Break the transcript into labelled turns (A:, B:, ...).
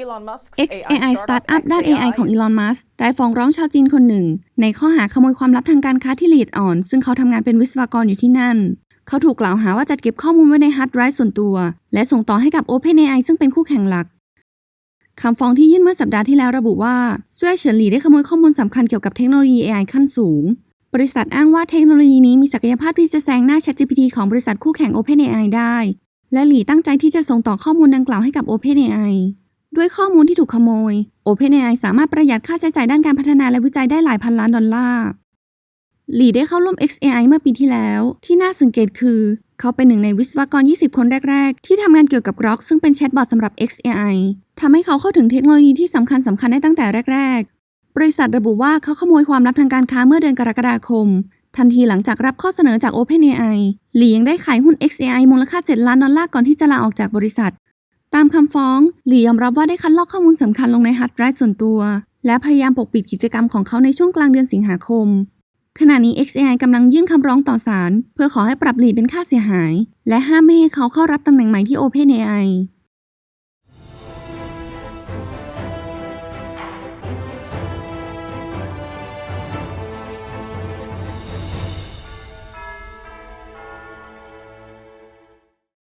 A: Elon Musk's
B: XAI
A: startup
B: Startup ด้าน AI ของ
A: XAI
B: Elon Musk ได้ฟ้องร้องชาวจีนคนหนึ่ง ในข้อหาขโมยความลับทางการค้าที่ละเอียดอ่อน ซึ่งเขาทำงานเป็นวิศวกรอยู่ที่นั่น เขาถูกกล่าวหาว่าจัดเก็บข้อมูลไว้ในฮาร์ดไดรฟ์ส่วนตัว และส่งต่อให้กับ OpenAI ซึ่งเป็นคู่แข่งหลักคำฟ้องที่ยื่นเมื่อสัปดาห์ที่แล้วระบุว่าเซี่ยเฉินหลี่ได้ขโมยข้อมูลสำคัญเกี่ยวกับเทคโนโลยี AI ขั้นสูง บริษัทอ้างว่าเทคโนโลยีนี้มีศักยภาพที่จะแซงหน้า ChatGPT ของบริษัทคู่แข่ง OpenAI ได้ และหลี่ตั้งใจที่จะส่งต่อข้อมูลดังกล่าวให้กับ OpenAI ด้วยข้อมูลที่ถูกขโมย OpenAI สามารถประหยัดค่าใช้จ่ายด้านการพัฒนาและวิจัยได้หลายพันล้านดอลลาร์หลีได้เข้าร่วม XAI เมื่อปีที่แล้ว ที่น่าสังเกตคือ เขาเป็นหนึ่งในวิศวกร 20 คนแรก ๆ ที่ทำงานเกี่ยวกับ Grok ซึ่งเป็นแชทบอทสำหรับ XAI ทำให้เขาเข้าถึงเทคโนโลยีที่สำคัญสำคัญได้ตั้งแต่แรก ๆ บริษัทระบุว่าเขาขโมยความลับทางการค้าเมื่อเดือนกรกฎาคม ทันทีหลังจากรับข้อเสนอจาก OpenAI หลียังได้ขายหุ้น XAI มูลค่า 7 ล้านดอลลาร์ก่อนที่จะลาออกจากบริษัท ตามคำฟ้อง หลียอมรับว่าได้คัดลอกข้อมูลสำคัญลงในฮาร์ดไดรฟ์ส่วนตัว และพยายามปกปิดกิจกรรมของเขาในช่วงกลางเดือนสิงหาคม ขณะนี้ XAI กำลังยื่นคำร้องต่อศาลเพื่อขอให้ปรับหลีเป็นค่าเสียหาย และห้ามไม่ให้เขาเข้ารับตำแหน่งใหม่ที่ OpenAI